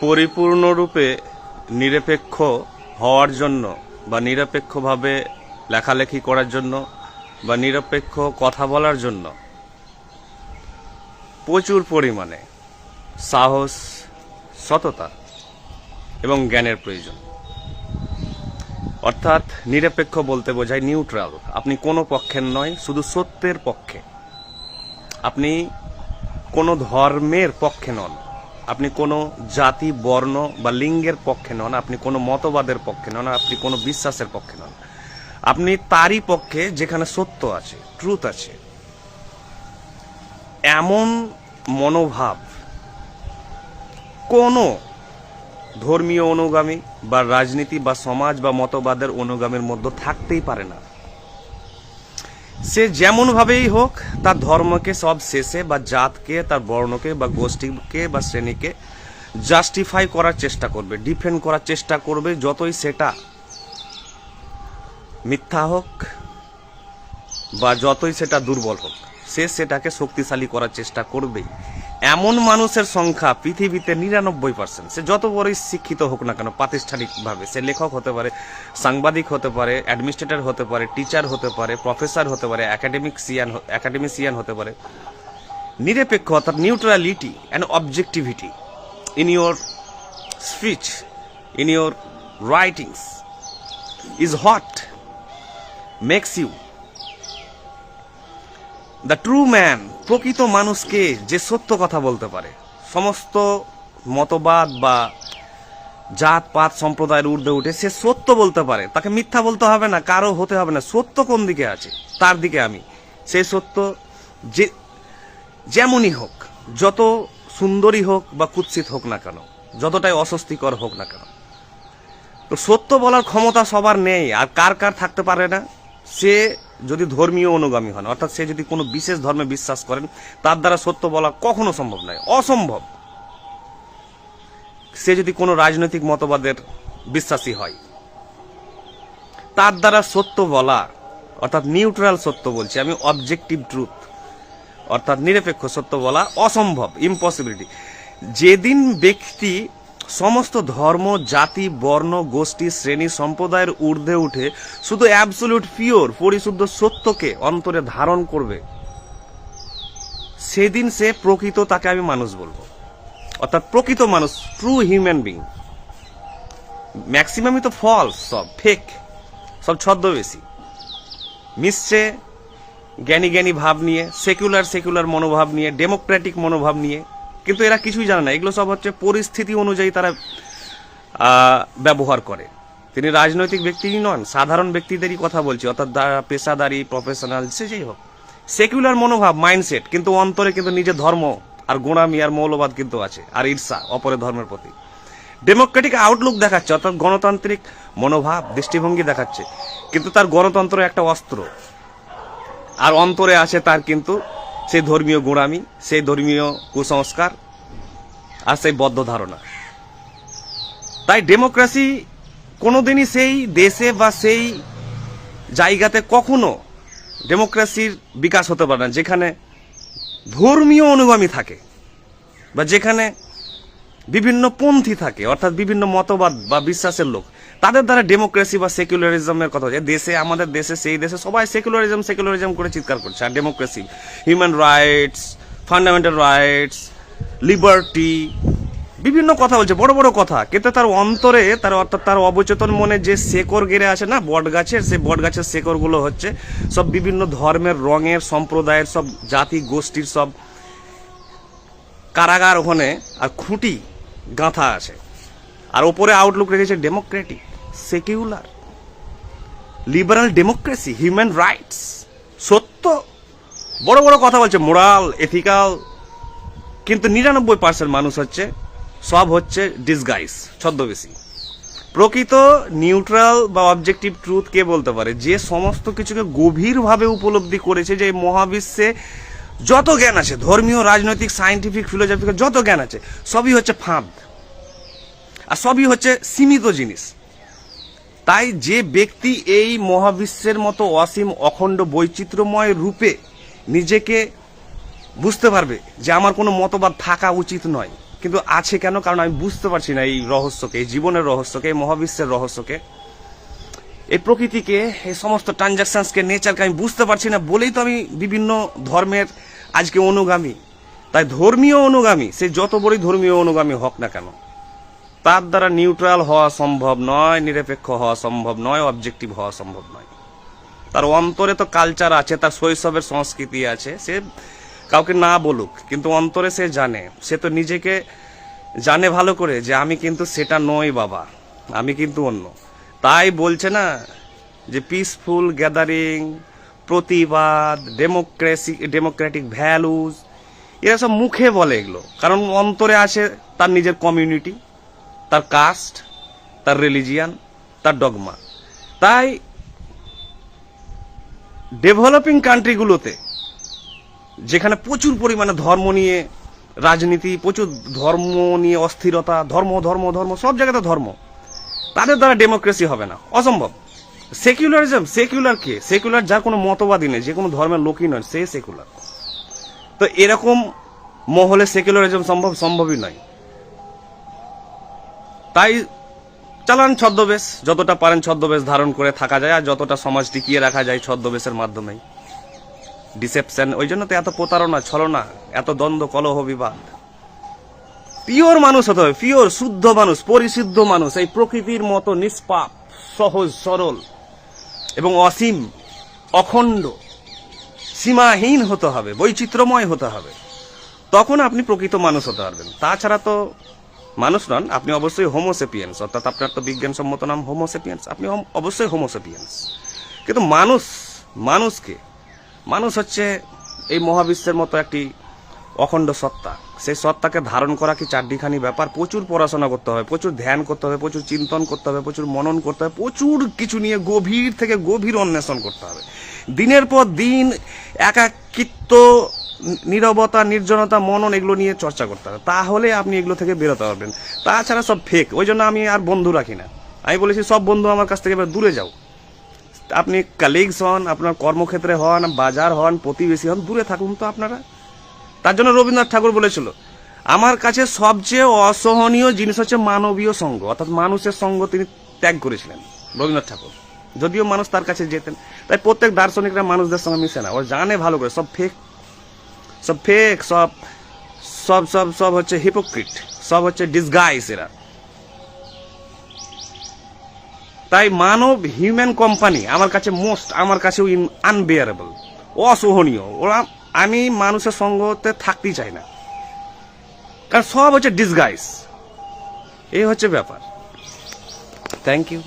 পরিপূর্ণরূপে নিরপেক্ষ হওয়ার জন্য বা নিরপেক্ষভাবে লেখালেখি করার জন্য বা নিরপেক্ষ কথা বলার জন্য প্রচুর পরিমাণে সাহস, সততা এবং জ্ঞানের প্রয়োজন। অর্থাৎ নিরপেক্ষ বলতে বোঝায় নিউট্রাল আপনি কোনো পক্ষের নয়, শুধু সত্যের পক্ষে। আপনি কোনো ধর্মের পক্ষে নন। আপনি কোনো জাতি, বর্ণ বা লিঙ্গের পক্ষে নন, আপনি কোনো মতবাদের পক্ষে নন, আপনি কোনো বিশ্বাসের পক্ষে নন। আপনি তারই পক্ষে যেখানে সত্য আছে ট্রুথ আছে। এমন মনোভাব কোনো ধর্মীয় অনুগামী বা রাজনীতি বা সমাজ বা মতবাদের অনুগামীর মধ্যে থাকতেই পারে না। সে যেমনভাবেই হোক, তার ধর্মকে সব শেষে বা জাতকে, তার বর্ণকে বা গোষ্ঠীকে বা শ্রেণীকে জাস্টিফাই করার চেষ্টা করবে ডিফেন্ড করার চেষ্টা করবে, যতই সেটা মিথ্যা হোক বা যতই সেটা দুর্বল হোক, সে সেটাকে শক্তিশালী করার চেষ্টা করবেই। এমন মানুষের সংখ্যা পৃথিবীতে নিরানব্বই পার্সেন্ট সে যত বড়ই শিক্ষিত হোক না কেন, প্রাতিষ্ঠানিকভাবে, সে লেখক হতে পারে, সাংবাদিক হতে পারে, অ্যাডমিনিস্ট্রেটর হতে পারে, টিচার হতে পারে, প্রফেসর হতে পারে অ্যাকাডেমিক্সিয়ান অ্যাকাডেমিসিয়ান হতে পারে। নিরপেক্ষ অর্থাৎ neutrality and objectivity in your speech in your writings is what makes you the true man প্রকৃত মানুষকে যে সত্য কথা বলতে পারে। সমস্ত মতবাদ বা জাত পাত সম্প্রদায়ের ঊর্ধ্বে উঠে সে সত্য বলতে পারে। তাকে মিথ্যা বলতে হবে না, কারও হতে হবে না। সত্য কোন দিকে আছে? তার দিকে আমি। সেই সত্য যে, যেমনই হোক, যত সুন্দরী হোক বা কুৎসিত হোক না কেন, যতটাই অস্বস্তিকর হোক না কেন, তো সত্য বলার ক্ষমতা সবার নেই, আর কার কার থাকতে পারে না, সে যদি ধর্মীয় অনুগামী হন, অর্থাৎ সে যদি কোনো বিশেষ ধর্মে বিশ্বাস করেন, তার দ্বারা সত্য বলা কখনো সম্ভব নয়, অসম্ভব। সে যদি কোনো রাজনৈতিক মতবাদের বিশ্বাসী হয়, তার দ্বারা সত্য বলা, অর্থাৎ নিউট্রাল সত্য বলছি আমি অবজেক্টিভ ট্রুথ অর্থাৎ নিরপেক্ষ সত্য বলা অসম্ভব ইম্পসিবিলিটি যেদিন ব্যক্তি সমস্ত ধর্ম, জাতি, বর্ণ, গোষ্ঠী, শ্রেণি, সম্প্রদায়ের ঊর্ধ্বে উঠে শুধু অ্যাবসলিউট পিওর পরিশুদ্ধ সত্যকে অন্তরে ধারণ করবে। সেদিন সে প্রকৃত তাকে আমি মানুষ বলব। অর্থাৎ প্রকৃত মানুষ ট্রু হিউম্যান বিং ম্যাক্সিমামই তো ফলস সব ফেক সব ছদ্মবেশী। মিশছে জ্ঞানী জ্ঞানী ভাব নিয়ে সেকুলার সেকুলার মনোভাব নিয়ে ডেমোক্রেটিক মনোভাব নিয়ে কিন্তু এরা কিছুই জানে না। এগুলো সব হচ্ছে পরিস্থিতি অনুযায়ী তারা ব্যবহার করে। তিনি রাজনৈতিক ব্যক্তিই নন, সাধারণ ব্যক্তিদেরই কথা বলছি, অর্থাৎ পেশাদারি প্রফেশনাল সে যেই হোক। সেকুলার মনোভাব মাইন্ডসেট কিন্তু অন্তরে কিন্তু নিজের ধর্ম আর গোড়ামি আর মৌলবাদ কিন্তু আছে, আর ঈর্ষা, অপরের ধর্মের প্রতি। ডেমোক্রেটিক আউটলুক দেখাচ্ছে, অর্থাৎ গণতান্ত্রিক মনোভাব, দৃষ্টিভঙ্গি দেখাচ্ছে। কিন্তু তার গণতন্ত্র একটা অস্ত্র। আর অন্তরে আছে তার কিন্তু সেই ধর্মীয় গোড়ামি সেই ধর্মীয় কুসংস্কার আর সেই বদ্ধ ধারণা। তাই ডেমোক্রেসি কোনোদিনই সেই দেশে বা সেই জায়গাতে কখনো ডেমোক্রেসির বিকাশ হতে পারে না, যেখানে ধর্মীয় অনুগামী থাকে বা যেখানে বিভিন্ন পন্থী থাকে, অর্থাৎ বিভিন্ন মতবাদ বা বিশ্বাসের লোক। তাদের দ্বারা ডেমোক্রেসি বা সেকুলারিজমের কথা হচ্ছে দেশে, আমাদের দেশে, সেই দেশে সবাই সেকুলারিজম সেকুলারিজম করে চিৎকার করছে। আর democracy human rights fundamental rights liberty বিভিন্ন কথা বলছে, বড় বড় কথা। কিন্তু তার অন্তরে, তার অর্থাৎ তার অবচেতন মনে যে শেকড় গেড়ে আছে না বট গাছের সেই বট গাছের শেকড়গুলো হচ্ছে সব বিভিন্ন ধর্মের, রঙের, সম্প্রদায়ের, সব জাতি, গোষ্ঠীর সব কারাগার ওখানে আর খুঁটি গাঁথা আছে। আর ওপরে আউটলুক রেখেছে democratic secular. Liberal democracy, human rights. সত্য। বড় বড় কথা বলছে, মোরাল, এথিক্যাল। কিন্তু নিরানব্বই পার্সেন্ট মানুষ হচ্ছে, সব হচ্ছে ডিসগাইস ছদ্মবেশী। প্রকৃত নিউট্রাল বা অবজেক্টিভ ট্রুথ কে বলতে পারে? যে সমস্ত কিছুকে গভীরভাবে উপলব্ধি করেছে যে মহাবিশ্বে যত জ্ঞান আছে, ধর্মীয়, রাজনৈতিক সায়েন্টিফিক ফিলোসফিক্যাল, যত জ্ঞান আছে, সবই হচ্ছে ফাঁদ। আর সবই হচ্ছে সীমিত জিনিস। তাই যে ব্যক্তি এই মহাবিশ্বের মতো অসীম অখণ্ড বৈচিত্র্যময় রূপে নিজেকে বুঝতে পারবে যে আমার কোনো মতবাদ থাকা উচিত নয়। কিন্তু আছে কেন? কারণ আমি বুঝতে পারছি না এই রহস্যকে, এই জীবনের রহস্যকে, এই মহাবিশ্বের রহস্যকে। এই প্রকৃতিকে, এই সমস্ত ট্রানজাকশনসকে নেচারকে আমি বুঝতে পারছি না বলেই তো আমি বিভিন্ন ধর্মের আজকে অনুগামী। তাই ধর্মীয় অনুগামী, সে যত বড়ই ধর্মীয় অনুগামী হোক না কেন তার দ্বারা নিউট্রাল হওয়া সম্ভব নয়, নিরপেক্ষ হওয়া সম্ভব নয়, অবজেক্টিভ হওয়া সম্ভব নয়। তার অন্তরে তো কালচার আছে, তার শৈশবের সংস্কৃতি আছে, সে কাউকে না বলুক, কিন্তু অন্তরে সে জানে। সে তো নিজেকে জানে ভালো করে যে আমি কিন্তু সেটা নই বাবা, আমি কিন্তু অন্য। তাই বলছে না যে পিসফুল গ্যাদারিং প্রতিবাদ ডেমোক্রেসি ডেমোক্রেটিক ভ্যালুজ এরা সব মুখে বলে এগুলো। কারণ অন্তরে আছে তার নিজের কমিউনিটি তার কাস্ট তার রিলিজিয়ান তার ডগমা তাই ডেভেলপিং কান্ট্রিগুলোতে যেখানে প্রচুর পরিমাণে ধর্ম নিয়ে রাজনীতি, প্রচুর ধর্ম নিয়ে অস্থিরতা, ধর্ম ধর্ম ধর্ম, সব জায়গাতে ধর্ম, তাদের দ্বারা ডেমোক্রেসি হবে না। অসম্ভব। সেকুলারিজম সেকুলার কে? সেকুলার যার কোনো মতবাদী নেই, যে কোনো ধর্মের লোকই নয়, সে সেকুলার তো এরকম মহলে সেকুলারিজম সম্ভব, সম্ভবই নয়। তাই চালান ছদ্মবেশ, যতটা পারেন ছদ্মবেশ ধারণ করে থাকা যায় আর যতটা সমাজ টিকিয়ে রাখা যায় ছদ্মবেশের মাধ্যমেই। ডিসেপশন ওই জন্য তো এত প্রতারণা, ছলনা, এত দ্বন্দ্ব, কলহ, বিবাদ। পিওর মানুষ হতে হবে, পিওর, শুদ্ধ মানুষ, পরিশুদ্ধ মানুষ, এই প্রকৃতির মতো নিষ্পাপ, সহজ, সরল এবং অসীম, অখণ্ড, সীমাহীন হতে হবে, বৈচিত্র্যময় হতে হবে। তখন আপনি প্রকৃত মানুষ হতে পারবেন। তাছাড়া তো মানুষ নন, আপনি অবশ্যই হোমোসেপিয়েন্স অর্থাৎ আপনার তো বিজ্ঞানসম্মত নাম হোমোসেপিয়েন্স আপনি অবশ্যই হোমোসেপিয়েন্স কিন্তু মানুষ, মানুষকে, মানুষ হচ্ছে এই মহাবিশ্বের মতো একটি অখণ্ড সত্তা। সেই সত্তাকে ধারণ করা কি চারটিখানি ব্যাপার? প্রচুর পড়াশোনা করতে হবে, প্রচুর ধ্যান করতে হবে, প্রচুর চিন্তন করতে হবে, প্রচুর মনন করতে হবে, প্রচুর কিছু নিয়ে গভীর থেকে গভীর অন্বেষণ করতে হবে। দিনের পর দিন একাকিত্ব নীরবতা, নির্জনতা, মনন এগুলো নিয়ে চর্চা করতে হবে। তাহলে আপনি এগুলো থেকে বেরোতে পারবেন। তাছাড়া সব ফেক ওই জন্য আমি আর বন্ধু রাখি না। আমি বলেছি, সব বন্ধু আমার কাছ থেকে এবার দূরে যাও। আপনি কালিগস হন, আপনার কর্মক্ষেত্রে হন, বাজার হন, প্রতিবেশী হন, দূরে থাকুন তো আপনারা। তার জন্য রবীন্দ্রনাথ ঠাকুর বলেছিল, আমার কাছে সবচেয়ে অসহনীয় জিনিস হচ্ছে মানবীয় সঙ্গ। অর্থাৎ মানুষের সঙ্গ তিনি ত্যাগ করেছিলেন রবীন্দ্রনাথ ঠাকুর। যদিও মানুষ তার কাছে যেতেন, তাই প্রত্যেক দার্শনিকরা মানুষদের সঙ্গে মিশে না। ও জানে ভালো করে, সব ফেক সব ফেক সব সব সব সব হচ্ছে হিপোক্রিট সব হচ্ছে ডিসগাইস এরা। তাই মানব হিউম্যান কোম্পানি আমার কাছে মোস্ট আমার কাছেও আনবেয়ারেবল অসহনীয়। ওরা, আমি মানুষের সঙ্গতে থাকতেই চাই না। কারণ সব হচ্ছে ডিসগাইস এই হচ্ছে ব্যাপার। Thank you